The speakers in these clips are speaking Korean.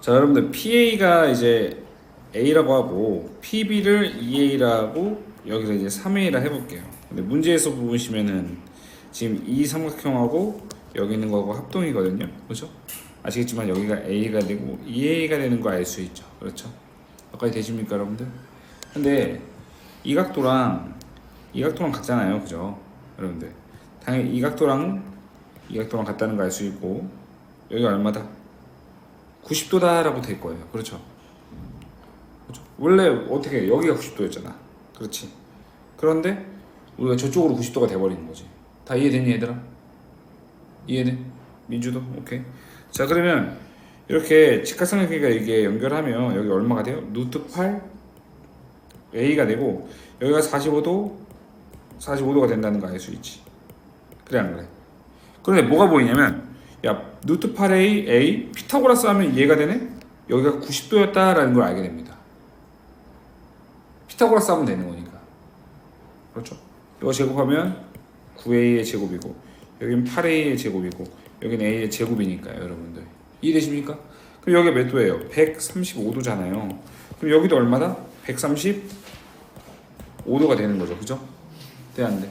자 여러분들 PA가 이제 A라고 하고 PB를 2A라고 여기서 이제 3A라 해볼게요. 근데 문제에서 보시면은 지금 이 삼각형하고 여기 있는 거하고 합동이거든요. 그렇죠? 아시겠지만 여기가 A가 되고 2A가 되는 거 알 수 있죠. 그렇죠? 여기까지 되십니까 여러분들? 근데 이 각도랑 이 각도랑 같잖아요. 그죠? 여러분들 당연히 이 각도랑 이 각도랑 같다는 거 알 수 있고 여기가 얼마다? 90도다라고 될 거예요. 그렇죠? 그렇죠? 원래 어떻게 해? 여기가 90도였잖아. 그렇지? 그런데 우리가 저쪽으로 90도가 돼버리는 거지. 다 이해되니 얘들아? 이해돼? 민주도? 오케이. 자 그러면 이렇게 직각삼각형이가 이게 연결하면 여기 얼마가 돼요? 루트 8 A가 되고 여기가 45도 45도가 된다는 거 알 수 있지. 그래 안 그래? 그런데 뭐가 보이냐면 야 루트 8A A 피타고라스 하면 이해가 되네? 여기가 90도였다라는 걸 알게 됩니다. 피타고라스 하면 되는 거니까. 그렇죠? 이거 제곱하면 9A의 제곱이고 여기는 8A의 제곱이고 여기는 A의 제곱이니까요 여러분들 이해되십니까? 그럼 여기가 몇 도예요? 135도잖아요 그럼 여기도 얼마다? 135도가 되는 거죠 그죠? 돼안 돼?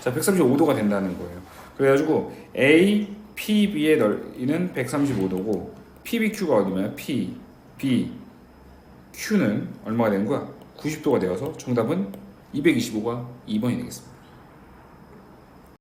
자 135도가 된다는 거예요 그래가지고 A, PB의 넓이는 135도고 PBQ가 어디면 P, B, Q는 얼마가 되는 거야? 90도가 되어서 정답은 225가 2번이 되겠습니다